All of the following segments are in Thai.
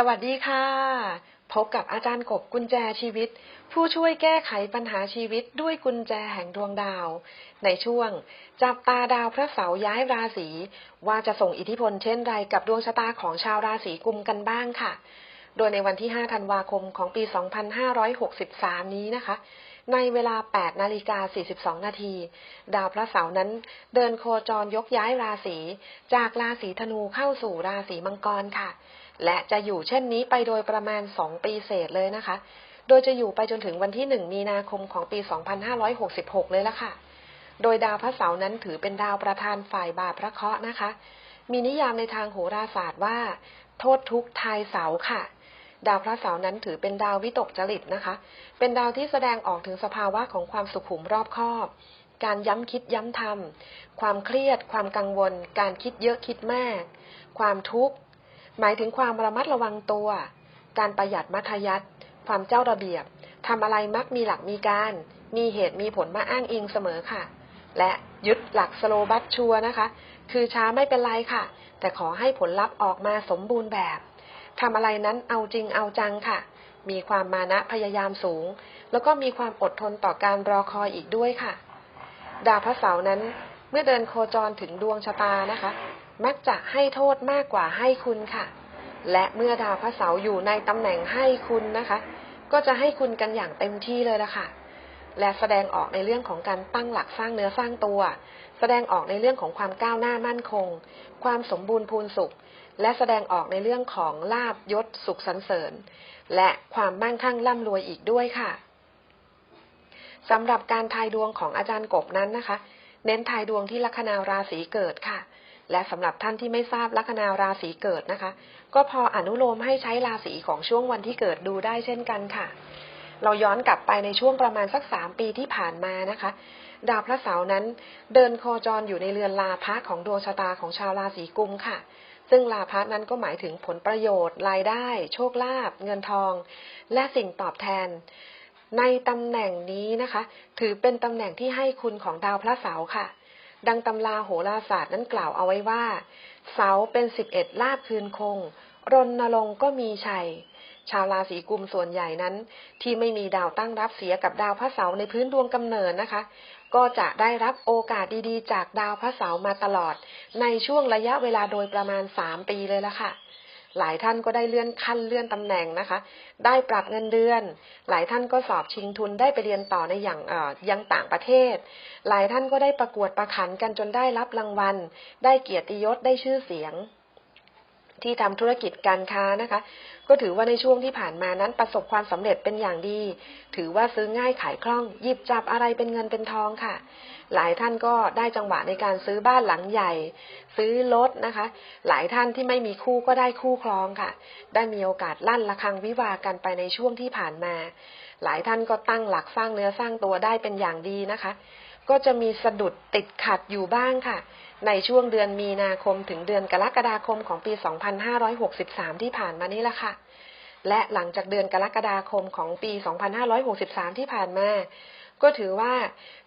สวัสดีค่ะ พบกับอาจารย์กบกุญแจชีวิต ผู้ช่วยแก้ไขปัญหาชีวิตด้วยกุญแจแห่งดวงดาว ในช่วง จับตาดาวพระเสาร์ย้ายราศีว่าจะส่งอิทธิพลเช่นไรกับดวงชะตาของชาวราศีกุมกันบ้างค่ะ โดยในวันที่ 5 ธันวาคมของปี 2563 นี้นะคะ ในเวลา 8 นาฬิกา 42 นาที ดาวพระเสาร์นั้นเดินโคจรยกย้ายราศีจากราศีธนูเข้าสู่ราศีมังกรค่ะ และจะอยู่เช่นนี้ไปโดยประมาณ 2 ปีเศษเลยนะคะ โดยจะอยู่ไปจนถึงวันที่ 1 มีนาคมของปี 2566 เลยละค่ะ โดยดาวพระเสาร์นั้นถือเป็นดาวประธานฝ่ายบาปพระเคราะห์นะคะ มีนิยามในทางโหราศาสตร์ว่า โทษทุกทายเสาค่ะ ดาวพระเสาร์นั้นถือเป็นดาววิตกจริตนะคะ เป็นดาวที่แสดงออกถึงสภาวะของความสุขุมรอบคอบการย้ำคิดย้ำทำ ความเครียด ความกังวล การคิดเยอะคิดมาก ความทุกข์ หมายถึงความระมัดระวังตัว การประหยัดมัธยัติความเจ้าระเบียบทำอะไรมักมีหลักมีการ มีเหตุมีผลมาอ้างอิงเสมอค่ะ และยึดหลักสโลบัตชัวนะคะ คือช้าไม่เป็นไรค่ะ แต่ขอให้ผลลัพธ์ออกมาสมบูรณ์แบบทำอะไรนั้นเอาจริงเอาจังค่ะ มีความมานะพยายามสูง แล้วก็มีความอดทนต่อการรอคอยอีกด้วยค่ะ ดาวพระเสาร์นั้นเมื่อเดินโคจรถึงดวงชะตานะคะ มักจะให้โทษมากกว่าให้คุณค่ะ และเมื่อดาวพระเสาร์อยู่ในตำแหน่งให้คุณนะคะ ก็จะให้คุณกันอย่างเต็มที่เลยละค่ะ และแสดงออกในเรื่องของการตั้งหลักสร้างเนื้อสร้างตัว แสดงออกในเรื่องของความก้าวหน้ามั่นคง ความสมบูรณ์พูนสุข และแสดงออกในเรื่องของลาบยศสุขสรรเสริญ และความมั่งคั่งร่ำรวยอีกด้วยค่ะสำหรับการทายดวงของอาจารย์กบนั้นนะคะ เน้นทายดวงที่ลัคนาราศีเกิดค่ะ และสำหรับท่านที่ไม่ทราบลัคนาราศีเกิดนะคะ ก็พออนุโลมให้ใช้ราศีของช่วงวันที่เกิดดูได้เช่นกันค่ะ เราย้อนกลับไปในช่วงประมาณสักสามปีที่ผ่านมานะคะ ดาวพระเสาร์นั้นเดินโคจรอยู่ในเรือนลาภะของดวงชะตาของชาวราศีกุมค่ะซึ่งลาภะนั้นก็หมายถึงผลประโยชน์ รายได้ โชคลาภเงินทอง และสิ่งตอบแทน ในตำแหน่งนี้นะคะ ถือเป็นตำแหน่งที่ให้คุณของดาวพระเสาร์ค่ะ ดังตำราโหราศาสตร์นั้นกล่าวเอาไว้ว่า เสาเป็นสิบเอ็ดลาบคืนคง รณรงค์ก็มีชัย ชาวราศีกุมส่วนใหญ่นั้น ที่ไม่มีดาวตั้งรับเสียกับดาวพระเสาร์ในพื้นดวงกำเนิดนะคะ ก็จะได้รับโอกาสดีๆ จากดาวพระเสาร์มาตลอด ในช่วงระยะเวลาโดยประมาณสามปีเลยละค่ะ หลายท่านก็ได้เลื่อนขั้นเลื่อนตำแหน่งนะคะ ได้ปรับเงินเดือน หลายท่านก็สอบชิงทุนได้ไปเรียนต่อในอย่างเอ่อยังต่างประเทศ หลายท่านก็ได้ประกวดประขันกันจนได้รับรางวัล ได้เกียรติยศได้ชื่อเสียง ที่ทำธุรกิจการค้านะคะ ก็ถือว่าในช่วงที่ผ่านมานั้นประสบความสำเร็จเป็นอย่างดี ถือว่าซื้อง่ายขายคล่องหยิบจับอะไรเป็นเงินเป็นทองค่ะ หลายท่านก็ได้จังหวะในการซื้อบ้านหลังใหญ่ ซื้อรถนะคะ หลายท่านที่ไม่มีคู่ก็ได้คู่ครองค่ะ ได้มีโอกาสลั่นระฆังวิวากันไปในช่วงที่ผ่านมา หลายท่านก็ตั้งหลักสร้างเนื้อสร้างตัวได้เป็นอย่างดีนะคะ ก็จะมีสะดุดติดขัดอยู่บ้างค่ะ ในช่วงเดือนมีนาคมถึงเดือนกรกฎาคมของปี 2563 ที่ผ่านมานี่แหละค่ะ และหลังจากเดือนกรกฎาคมของปี 2563 ที่ผ่านมา ก็ถือว่า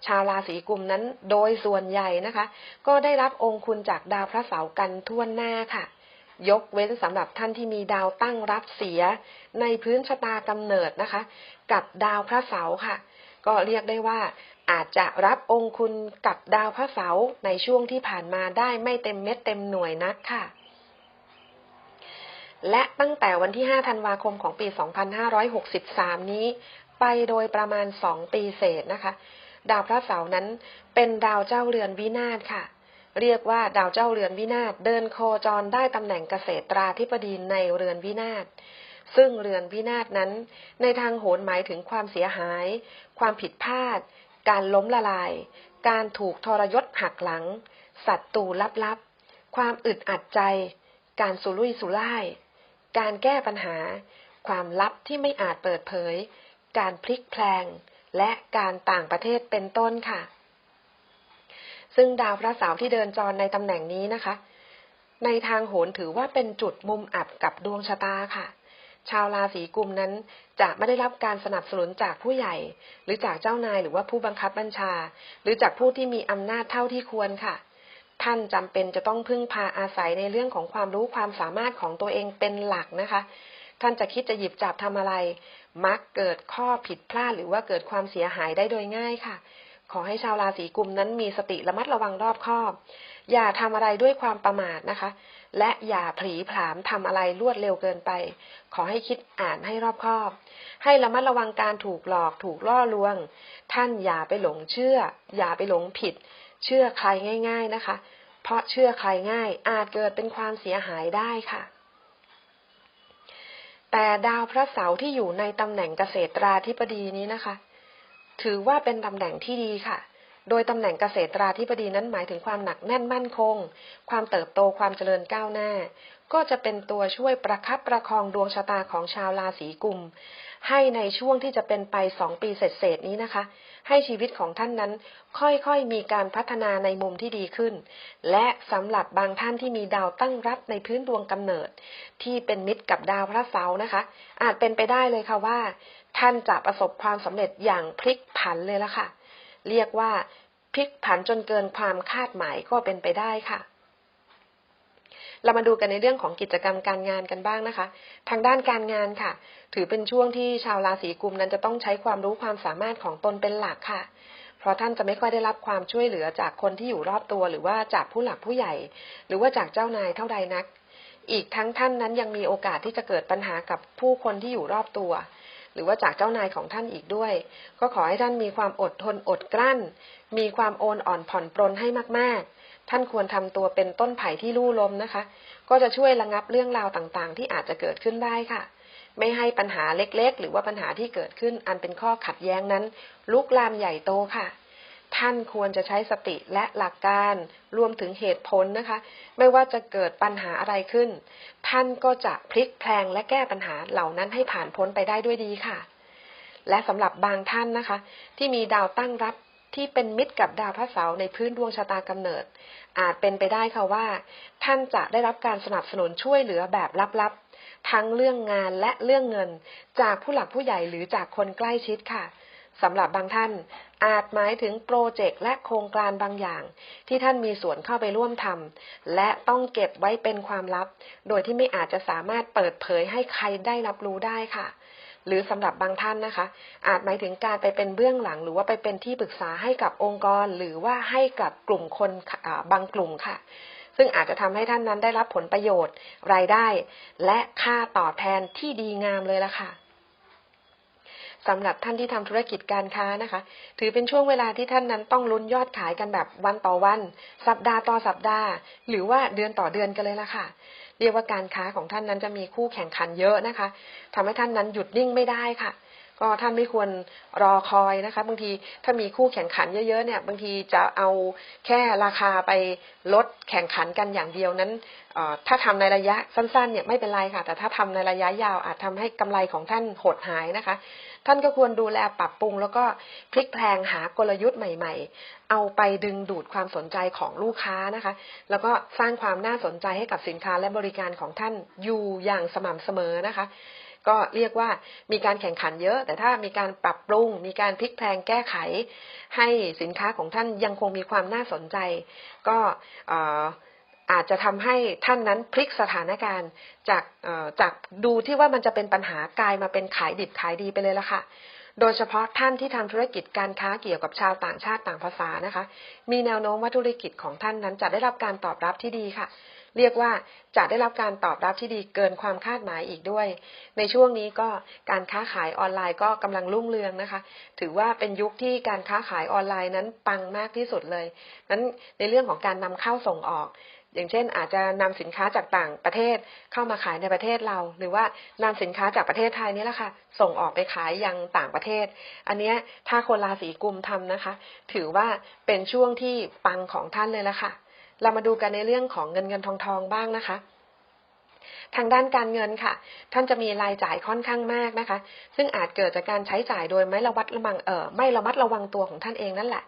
ชาวราศีกุมนั้นโดยส่วนใหญ่นะคะ ก็ได้รับองคุณจากดาวพระเสาร์กันทั่วหน้าค่ะยกเว้นสำหรับท่านที่มีดาวตั้งรับเสียในพื้นชะตากำเนิดนะคะ กับดาวพระเสาร์ค่ะ ก็เรียกได้ว่า อาจจะรับองค์คุณกับดาวพระเสาร์ในช่วงที่ผ่านมาได้ไม่เต็มเม็ดเต็มหน่วยนักค่ะ และตั้งแต่วันที่ 5 ธันวาคมของปี 2563 นี้ ไปโดยประมาณ 2 ปีเศษนะคะ ดาวพระเสาร์นั้นเป็นดาวเจ้าเรือนวินาศค่ะ เรียกว่าดาวเจ้าเรือนวินาศเดินโคจรได้ตำแหน่งเกษตราธิบดีในเรือนวินาศซึ่งเรือนวินาศนั้น ในทางโหรหมายถึงความเสียหาย ความผิดพลาด การล้มละลาย การถูกทรยศหักหลัง ศัตรูลับๆ ความอึดอัดใจ การสุรุ่ยสุร่าย การแก้ปัญหา ความลับที่ไม่อาจเปิดเผย การพลิกแพลง และการต่างประเทศเป็นต้นค่ะ ซึ่งดาวพระเสาร์ที่เดินจรในตำแหน่งนี้นะคะ ในทางโหรถือว่าเป็นจุดมุมอับกับดวงชะตาค่ะ ชาวราศีกุมนั้นจะไม่ได้รับการสนับสนุนจากผู้ใหญ่ หรือจากเจ้านายหรือว่าผู้บังคับบัญชา หรือจากผู้ที่มีอำนาจเท่าที่ควรค่ะ ท่านจำเป็นจะต้องพึ่งพาอาศัยในเรื่องของความรู้ความสามารถของตัวเองเป็นหลักนะคะ ท่านจะคิดจะหยิบจับทำอะไร มักเกิดข้อผิดพลาดหรือว่าเกิดความเสียหายได้โดยง่ายค่ะ ขอให้ชาวราศีกุมนั้นมีสติระมัดระวังรอบคอบ อย่าทำอะไรด้วยความประมาทนะคะ และอย่าผลีผลามทำอะไรรวดเร็วเกินไป ขอให้คิดอ่านให้รอบคอบ ให้ระมัดระวังการถูกหลอกถูกล่อลวง ท่านอย่าไปหลงเชื่อ อย่าไปหลงผิด เชื่อใครง่าย ๆนะคะ เพราะเชื่อใครง่าย อาจเกิดเป็นความเสียหายได้ค่ะแต่ดาวพระเสาร์ที่อยู่ในตำแหน่งเกษตราธิบดีนี้นะคะ ถือว่าเป็นตำแหน่งที่ดีค่ะ โดยตำแหน่งเกษตราธิบดีนั้นหมายถึงความหนักแน่นมั่นคง ความเติบโตความเจริญก้าวหน้า ก็จะเป็นตัวช่วยประคับประคองดวงชะตาของชาวราศีกุม ให้ในช่วงที่จะเป็นไปสองปีเศษๆนี้นะคะ ให้ชีวิตของท่านนั้น ค่อยๆมีการพัฒนาในมุมที่ดีขึ้น และสำหรับบางท่านที่มีดาวตั้งรับในพื้นดวงกำเนิด ที่เป็นมิตรกับดาวพระเสาร์นะคะ อาจเป็นไปได้เลยค่ะว่า ท่านจะประสบความสำเร็จอย่างพลิกผันเลยละค่ะ เรียกว่าพลิกผันจนเกินความคาดหมายก็เป็นไปได้ค่ะ เรามาดูกันในเรื่องของกิจกรรมการงานกันบ้างนะคะ ทางด้านการงานค่ะ ถือเป็นช่วงที่ชาวราศีกุมนั้นจะต้องใช้ความรู้ความสามารถของตนเป็นหลักค่ะเพราะท่านจะไม่ค่อยได้รับความช่วยเหลือจากคนที่อยู่รอบตัวหรือว่าจากผู้หลักผู้ใหญ่ หรือว่าจากเจ้านายเท่าใดนัก อีกทั้งท่านนั้นยังมีโอกาสที่จะเกิดปัญหากับผู้คนที่อยู่รอบตัว หรือว่าจากเจ้านายของท่านอีกด้วย ก็ขอให้ท่านมีความอดทนอดกลั้น มีความโอนอ่อนผ่อนปรนให้มากๆ ท่านควรทำตัวเป็นต้นไผ่ที่ลู่ลมนะคะ ก็จะช่วยระงับเรื่องราวต่างๆ ที่อาจจะเกิดขึ้นได้ค่ะ ไม่ให้ปัญหาเล็กๆ หรือว่าปัญหาที่เกิดขึ้นอันเป็นข้อขัดแย้งนั้น ลุกลามใหญ่โตค่ะ ท่านควรจะใช้สติและหลักการรวมถึงเหตุผลนะคะ ไม่ว่าจะเกิดปัญหาอะไรขึ้น ท่านก็จะพลิกแพลงและแก้ปัญหาเหล่านั้นให้ผ่านพ้นไปได้ด้วยดีค่ะ และสำหรับบางท่านนะคะ ที่มีดาวตั้งรับที่เป็นมิตรกับดาวพระเสาร์ในพื้นดวงชะตากำเนิด อาจเป็นไปได้ค่ะว่า ท่านจะได้รับการสนับสนุนช่วยเหลือแบบลับๆทั้งเรื่องงานและเรื่องเงิน จากผู้หลักผู้ใหญ่หรือจากคนใกล้ชิดค่ะ สำหรับบางท่าน อาจหมายถึงโปรเจกต์และโครงการบางอย่าง ที่ท่านมีส่วนเข้าไปร่วมทำและต้องเก็บไว้เป็นความลับ โดยที่ไม่อาจจะสามารถเปิดเผยให้ใครได้รับรู้ได้ค่ะ หรือสำหรับบางท่านนะคะ อาจหมายถึงการไปเป็นเบื้องหลัง หรือว่าไปเป็นที่ปรึกษาให้กับองค์กร หรือว่าให้กับกลุ่มคนบางกลุ่มค่ะซึ่งอาจจะทำให้ท่านนั้นได้รับผลประโยชน์ รายได้ และค่าตอบแทนที่ดีงามเลยละค่ะ สำหรับท่านที่ทำธุรกิจการค้านะคะ ถือเป็นช่วงเวลาที่ท่านนั้นต้องลุ้นยอดขายกันแบบวันต่อวัน สัปดาห์ต่อสัปดาห์ หรือว่าเดือนต่อเดือนกันเลยละค่ะ เรียกว่าการค้าของท่านนั้นจะมีคู่แข่งขันเยอะนะคะทำให้ท่านนั้นหยุดนิ่งไม่ได้ค่ะก็ท่านไม่ควรรอคอยนะคะ บางทีถ้ามีคู่แข่งขันเยอะๆเนี่ยบางทีจะเอาแค่ราคาไปลดแข่งขันกันอย่างเดียวนั้นถ้าทำในระยะสั้นๆเนี่ยไม่เป็นไรค่ะ แต่ถ้าทำในระยะยาวอาจทำให้กำไรของท่านหดหายนะคะ ท่านก็ควรดูแลปรับปรุง แล้วก็พลิกแพลงหากลยุทธ์ใหม่ๆ เอาไปดึงดูดความสนใจของลูกค้านะคะ แล้วก็สร้างความน่าสนใจให้กับสินค้าและบริการของท่านอยู่อย่างสม่ำเสมอนะคะก็เรียกว่ามีการแข่งขันเยอะ แต่ถ้ามีการปรับปรุง มีการพลิกแพลงแก้ไข ให้สินค้าของท่านยังคงมีความน่าสนใจ ก็ อาจจะทำให้ท่านนั้นพลิกสถานการณ์จากจากดูที่ว่ามันจะเป็นปัญหากลายมาเป็นขายดิบขายดีไปเลยละค่ะ โดยเฉพาะท่านที่ทำธุรกิจการค้าเกี่ยวกับชาวต่างชาติต่างภาษานะคะ มีแนวโน้มว่าธุรกิจของท่านนั้นจะได้รับการตอบรับที่ดีค่ะ เรียกว่าจะได้รับการตอบรับที่ดีเกินความคาดหมายอีกด้วย ในช่วงนี้ก็การค้าขายออนไลน์ก็กำลังรุ่งเรืองนะคะ ถือว่าเป็นยุคที่การค้าขายออนไลน์นั้นปังมากที่สุดเลยนั้นในเรื่องของการนำเข้าส่งออก อย่างเช่น อาจจะนำสินค้าจากต่างประเทศเข้ามาขายในประเทศเรา หรือว่านำสินค้าจากประเทศไทยนี่แหละค่ะ ส่งออกไปขายยังต่างประเทศ อันนี้ถ้าคนราศีกุมทำนะคะ ถือว่าเป็นช่วงที่ปังของท่านเลยละค่ะ เรามาดูกันในเรื่องของเงินเงินทองทองบ้างนะคะ ทางด้านการเงินค่ะ ท่านจะมีรายจ่ายค่อนข้างมากนะคะ ซึ่งอาจเกิดจากการใช้จ่ายโดยไม่ระมัดระวังเออไม่ระมัดระวังตัวของท่านเองนั่นแหละ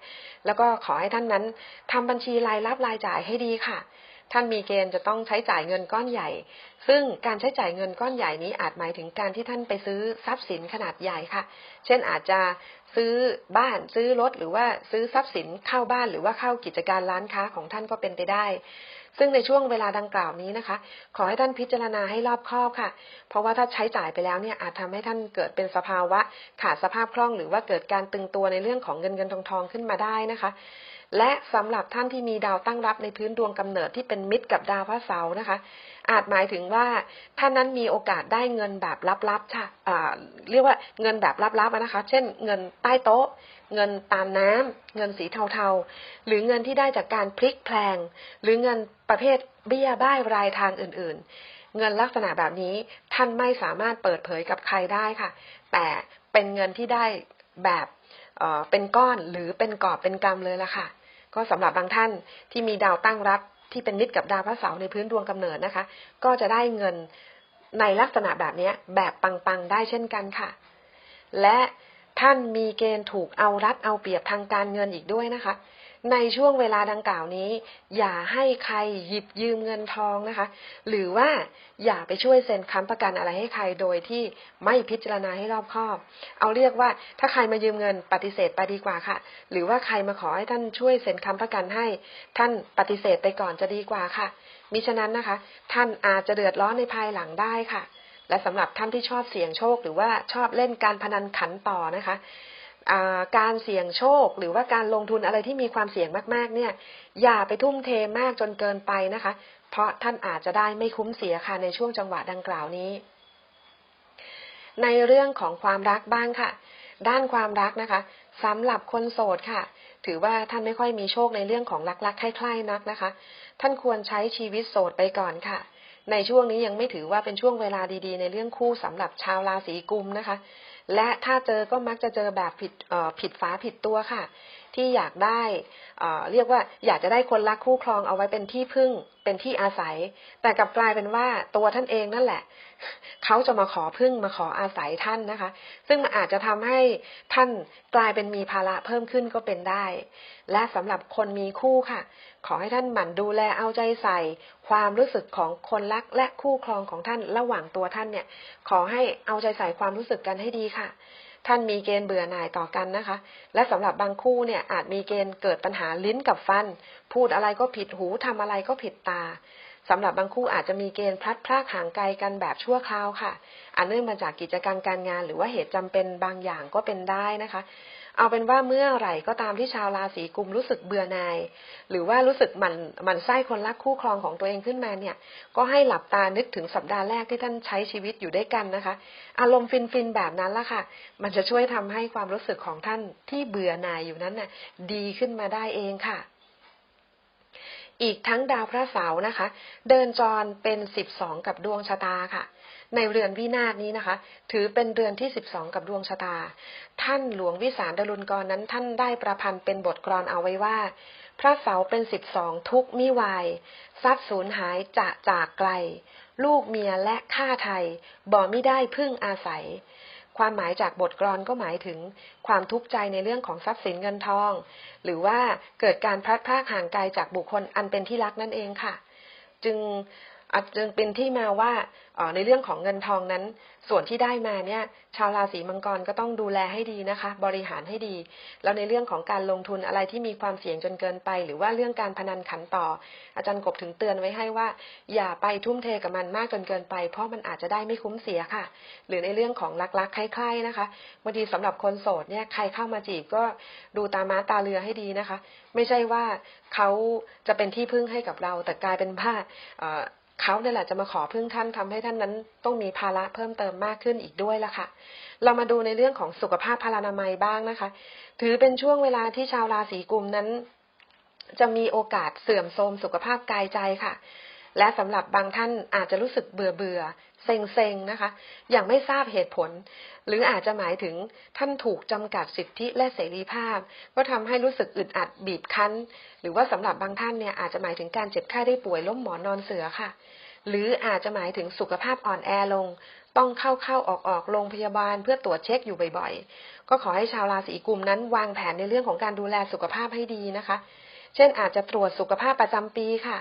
แล้วก็ขอให้ท่านนั้นทำบัญชีรายรับรายจ่ายให้ดีค่ะ ท่านมีเกณฑ์จะต้องใช้จ่ายเงินก้อนใหญ่ ซึ่งการใช้จ่ายเงินก้อนใหญ่นี้อาจหมายถึงการที่ท่านไปซื้อทรัพย์สินขนาดใหญ่ค่ะ เช่นอาจจะซื้อบ้านซื้อรถหรือว่าซื้อทรัพย์สินเข้าบ้านหรือว่าเข้ากิจการร้านค้าของท่านก็เป็นไปได้ ซึ่งในช่วงเวลาดังกล่าวนี้นะคะ ขอให้ท่านพิจารณาให้รอบคอบค่ะ เพราะว่าถ้าใช้จ่ายไปแล้วเนี่ยอาจทำให้ท่านเกิดเป็นสภาวะขาดสภาพคล่องหรือว่าเกิดการตึงตัวในเรื่องของเงินเงินทองทองขึ้นมาได้นะคะ และสำหรับท่านที่มีดาวตั้งรับในพื้นดวงกำเนิดที่เป็นมิตรกับดาวพระเสาร์นะคะ อาจหมายถึงว่าท่านนั้นมีโอกาสได้เงินแบบลับๆค่ะอ่เรียกว่าเงินแบบลับๆนะคะ เช่น เงินใต้โต๊ะ เงินตามน้ำเงินสีเทาๆ หรือเงินที่ได้จากการพลิกแพลง หรือเงินประเภทเบี้ยบ้ายรายทางอื่นๆ เงินลักษณะแบบนี้ท่านไม่สามารถเปิดเผยกับใครได้ค่ะ แต่เป็นเงินที่ได้แบบเป็นก้อนหรือเป็นกอบเป็นกำเลยละค่ะ ก็สำหรับบางท่านที่มีดาวตั้งรับที่เป็นมิตรกับดาวพระเสาร์ในพื้นดวงกำเนิดนะคะ ก็จะได้เงินในลักษณะแบบนี้แบบปังๆได้เช่นกันค่ะ และท่านมีเกณฑ์ถูกเอารัดเอาเปรียบทางการเงินอีกด้วยนะคะ ในช่วงเวลาดังกล่าวนี้ อย่าให้ใครหยิบยืมเงินทองนะคะ หรือว่าอย่าไปช่วยเซ็นค้ำประกันอะไรให้ใครโดยที่ไม่พิจารณาให้รอบคอบ เอาเรียกว่าถ้าใครมายืมเงินปฏิเสธไปดีกว่าค่ะ หรือว่าใครมาขอให้ท่านช่วยเซ็นค้ำประกันให้ ท่านปฏิเสธไปก่อนจะดีกว่าค่ะ มิฉะนั้นนะคะ ท่านอาจจะเดือดร้อนในภายหลังได้ค่ะ และสำหรับท่านที่ชอบเสี่ยงโชค หรือว่าชอบเล่นการพนันขันต่อนะคะ การเสี่ยงโชค หรือว่าการลงทุนอะไรที่มีความเสี่ยงมากๆ เนี่ย อย่าไปทุ่มเทมากจนเกินไปนะคะ เพราะท่านอาจจะได้ไม่คุ้มเสียค่ะในช่วงจังหวะดังกล่าวนี้ ในเรื่องของความรักบ้างค่ะ ด้านความรักนะคะสำหรับคนโสดค่ะ ถือว่าท่านไม่ค่อยมีโชคในเรื่องของรักๆใคร่ๆนักนะคะ ท่านควรใช้ชีวิตโสดไปก่อนค่ะ ในช่วงนี้ยังไม่ถือว่าเป็นช่วงเวลาดีๆ ในเรื่องคู่สำหรับชาวราศีกุมนะคะ และถ้าเจอก็มักจะเจอแบบผิดผิดฝาผิดตัวค่ะ ที่อยากได้เเรียกว่าอยากจะได้คนรักคู่ครองเอาไว้เป็นที่พึ่งเป็นที่อาศัย แต่กลับกลายเป็นว่าตัวท่านเองนั่นแหละ เขาจะมาขอพึ่งมาขออาศัยท่านนะคะ ซึ่งมันอาจจะทำให้ท่านกลายเป็นมีภาระเพิ่มขึ้นก็เป็นได้ และสำหรับคนมีคู่ค่ะ ขอให้ท่านหมั่นดูแลเอาใจใส่ ความรู้สึกของคนรักและคู่ครองของท่านระหว่างตัวท่านเนี่ย ขอให้เอาใจใส่ความรู้สึกกันให้ดีค่ะ ท่านมีเกณฑ์เบื่อหน่ายต่อกันนะคะ และสำหรับบางคู่เนี่ยอาจมีเกณฑ์เกิดปัญหาลิ้นกับฟัน พูดอะไรก็ผิดหูทำอะไรก็ผิดตา สำหรับบางคู่อาจจะมีเกณฑ์พลัดพรากห่างไกลกันแบบชั่วคราวค่ะอันเนื่องมาจากกิจการมการงาน หรือว่าเหตุจำเป็นบางอย่างก็เป็นได้นะคะ เอาเป็นว่าเมื่อไหร่ก็ตามที่ชาวราศีกุมรู้สึกเบื่อหน่าย หรือว่ารู้สึกหมันหมันไส้คนรักคู่ครองของตัวเองขึ้นมาเนี่ย ก็ให้หลับตานึกถึงสัปดาห์แรกที่ท่านใช้ชีวิตอยู่ด้วยกันนะคะ อารมณ์ฟินๆแบบนั้นละค่ะ มันจะช่วยทำให้ความรู้สึกของท่านที่เบื่อหน่ายอยู่นั้นน่ะ ดีขึ้นมาได้เองค่ะ อีกทั้งดาวพระเสาร์นะคะ เดินจรเป็นสิบสองกับดวงชะตาค่ะ ในเรือนวินาศนี้นะคะ ถือเป็นเรือนที่สิบสองกับดวงชะตา ท่านหลวงวิสารดลุนกรนั้นท่านได้ประพันธ์เป็นบทกลอนเอาไว้ว่า พระเสาเป็นสิบสองทุกมิวายทรัพย์สูญหายจะจากไกล ลูกเมียและข้าไทยบ่มิได้พึ่งอาศัย ความหมายจากบทกลอนก็หมายถึง ความทุกข์ใจในเรื่องของทรัพย์สินเงินทอง หรือว่าเกิดการพลัดพรากห่างไกลจากบุคคลอันเป็นที่รักนั่นเองค่ะ จึง อาจจึงเป็นที่มาว่าในเรื่องของเงินทองนั้น ส่วนที่ได้มาเนี่ยชาวราศีมังกรก็ต้องดูแลให้ดีนะคะ บริหารให้ดี แล้วในเรื่องของการลงทุนอะไรที่มีความเสี่ยงจนเกินไป หรือว่าเรื่องการพนันขันต่อ อาจารย์กบถึงเตือนไว้ให้ว่า อย่าไปทุ่มเทกับมันมากจนเกินไป เพราะมันอาจจะได้ไม่คุ้มเสียค่ะ หรือในเรื่องของรักๆใคร่ๆนะคะบางทีสำหรับคนโสดเนี่ยใครเข้ามาจีบก็ดูตาม้าตาเรือให้ดีนะคะ ไม่ใช่ว่าเขาจะเป็นที่พึ่งให้กับเราแต่กลายเป็นว่า เขาเนี่ยแหละจะมาขอพึ่งท่านทำให้ท่านนั้นต้องมีภาระเพิ่มเติมมากขึ้นอีกด้วยละค่ะ เรามาดูในเรื่องของสุขภาพพลานามัยบ้างนะคะ ถือเป็นช่วงเวลาที่ชาวราศีกุมนั้น จะมีโอกาสเสื่อมโทรมสุขภาพกายใจค่ะ และสำหรับบางท่านอาจจะรู้สึกเบื่อเบื่อเซ็งเซ็งนะคะ อย่างไม่ทราบเหตุผล หรืออาจจะหมายถึงท่านถูกจำกัดสิทธิและเสรีภาพ ก็ทำให้รู้สึกอึดอัดบีบคั้น หรือว่าสำหรับบางท่านเนี่ยอาจจะหมายถึงการเจ็บไข้ได้ป่วยล้มหมอนนอนเสือค่ะ หรืออาจจะหมายถึงสุขภาพอ่อนแอลง ต้องเข้าเข้าออกออกโรงพยาบาลเพื่อตรวจเช็คอยู่บ่อยๆ ก็ขอให้ชาวราศีกุมนั้น วางแผนในเรื่องของการดูแลสุขภาพให้ดีนะคะ เช่นอาจจะตรวจสุขภาพประจำปีค่ะ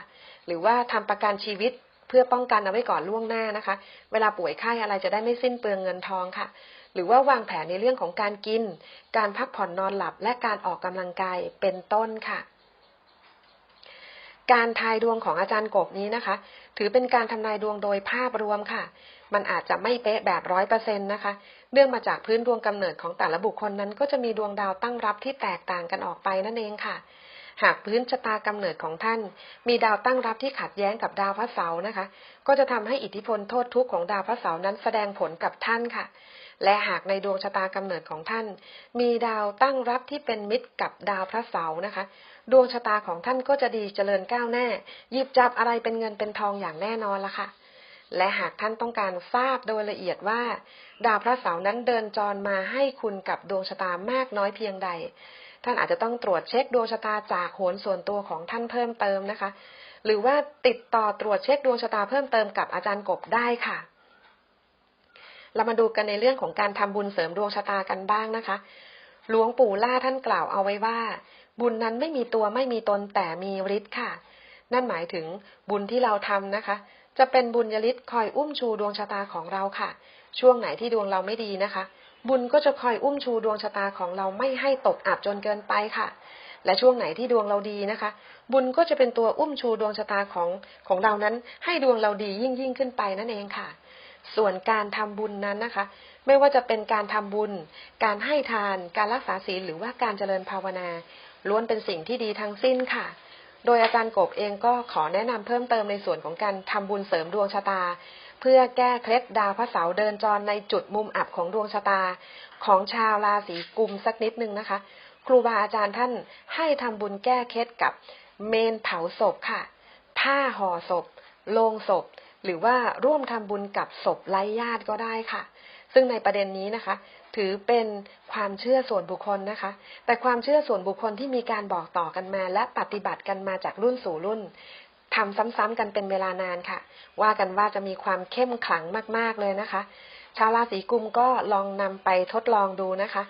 หรือว่าทำประกันชีวิตเพื่อป้องกันเอาไว้ก่อนล่วงหน้านะคะ เวลาป่วยไข้อะไรจะได้ไม่สิ้นเปลืองเงินทองค่ะ หรือว่าวางแผนในเรื่องของการกิน การพักผ่อนนอนหลับ และการออกกำลังกายเป็นต้นค่ะการทายดวงของอาจารย์กบนี้นะคะ ถือเป็นการทำนายดวงโดยภาพรวมค่ะ มันอาจจะไม่เป๊ะแบบร้อยเปอร์เซ็นต์นะคะ เนื่องมาจากพื้นดวงกำเนิดของแต่ละบุคคลนั้น ก็จะมีดวงดาวตั้งรับที่แตกต่างกันออกไปนั่นเองค่ะ หากพื้นชะตากำเนิดของท่าน มีดาวตั้งรับที่ขัดแย้งกับดาวพระเสาร์นะคะ ก็จะทำให้อิทธิพลโทษทุกข์ของดาวพระเสาร์นั้นแสดงผลกับท่านค่ะ และหากในดวงชะตากำเนิดของท่าน มีดาวตั้งรับที่เป็นมิตรกับดาวพระเสาร์นะคะ ดวงชะตาของท่านก็จะดีเจริญก้าวหน้าหยิบจับอะไรเป็นเงินเป็นทองอย่างแน่นอนละค่ะและหากท่านต้องการทราบโดยละเอียดว่า ดาวพระเสาร์นั้นเดินจรมาให้คุณกับดวงชะตามากน้อยเพียงใด ท่านอาจจะต้องตรวจเช็คดวงชะตาจากโหนส่วนตัวของท่านเพิ่มเติมนะคะ หรือว่าติดต่อตรวจเช็คดวงชะตาเพิ่มเติมกับอาจารย์กบได้ค่ะ เรามาดูกันในเรื่องของการทำบุญเสริมดวงชะตากันบ้างนะคะ หลวงปู่ล่าท่านกล่าวเอาไว้ว่า บุญนั้นไม่มีตัวไม่มีตนแต่มีฤทธิ์ค่ะ นั่นหมายถึงบุญที่เราทำนะคะ จะเป็นบุญยฤทธิ์คอยอุ้มชูดวงชะตาของเราค่ะ ช่วงไหนที่ดวงเราไม่ดีนะคะ บุญก็จะคอยอุ้มชูดวงชะตาของเราไม่ให้ตกอับจนเกินไปค่ะ และช่วงไหนที่ดวงเราดีนะคะ บุญก็จะเป็นตัวอุ้มชูดวงชะตาของของเรานั้น ให้ดวงเราดียิ่งยิ่งขึ้นไปนั่นเองค่ะ ส่วนการทำบุญนั้นนะคะ ไม่ว่าจะเป็นการทำบุญ การให้ทาน การรักษาศีลหรือว่าการเจริญภาวนา ล้วนเป็นสิ่งที่ดีทั้งสิ้นค่ะ โดยอาจารย์กบเองก็ขอแนะนำเพิ่มเติมในส่วนของการทำบุญเสริมดวงชะตา เพื่อแก้เคล็ดดาวพระเสาร์เดินจรในจุดมุมอับของดวงชะตา ของชาวราศีกุมสักนิดนึงนะคะ ครูบาอาจารย์ท่านให้ทำบุญแก้เคล็ดกับเมนเผาศพค่ะ ผ้าห่อศพโลงศพ หรือว่าร่วมทำบุญกับศพไร้ญาติก็ได้ค่ะ ซึ่งในประเด็นนี้นะคะ ถือเป็นความเชื่อส่วนบุคคลนะคะ แต่ความเชื่อส่วนบุคคลที่มีการบอกต่อกันมา และปฏิบัติกันมาจากรุ่นสู่รุ่นทำซ้ำๆกันเป็นเวลานานค่ะ ว่ากันว่าจะมีความเข้มขลังมากๆเลยนะคะ ชาวราศีกุมก็ลองนำไปทดลองดูนะคะ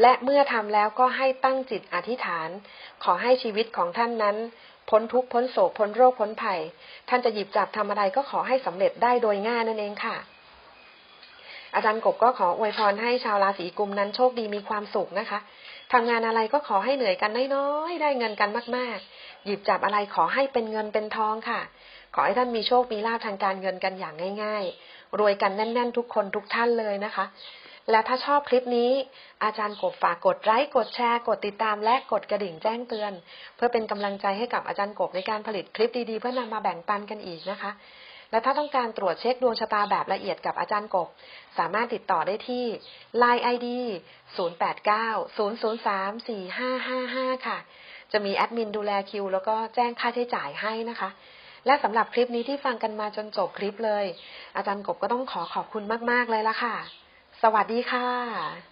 และเมื่อทำแล้วก็ให้ตั้งจิตอธิษฐาน ขอให้ชีวิตของท่านนั้น พ้นทุกข์พ้นโศกพ้นโรคพ้นภัย ท่านจะหยิบจับทำอะไรก็ขอให้สำเร็จได้โดยง่ายนั่นเองค่ะ อาจารย์กบก็ขออวยพรให้ชาวราศีกุมนั้นโชคดีมีความสุขนะคะทำงานอะไรก็ขอให้เหนื่อยกันน้อยๆได้เงินกันมากๆ หยิบจับอะไรขอให้เป็นเงินเป็นทองค่ะ ขอให้ท่านมีโชคมีลาภทางการเงินกันอย่างง่าย ๆ รวยกันแน่น ๆ ทุกคนทุกท่านเลยนะคะ และถ้าชอบคลิปนี้ อาจารย์กบฝากกดไลค์กดแชร์ กดติดตามและกดกระดิ่งแจ้งเตือน เพื่อเป็นกำลังใจให้กับอาจารย์กบในการผลิตคลิปดีๆ เพื่อนำมาแบ่งปันกันอีกนะคะ และถ้าต้องการตรวจเช็คดวงชะตาแบบละเอียดกับอาจารย์กบ สามารถติดต่อได้ที่ Line ID 0890034555 ค่ะ จะมีแอดมินดูแลคิว แล้วก็แจ้งค่าใช้จ่ายให้นะคะ และสำหรับคลิปนี้ที่ฟังกันมาจนจบคลิปเลย อาจารย์กบก็ต้องขอขอบคุณมาก ๆ เลยละค่ะ สวัสดีค่ะ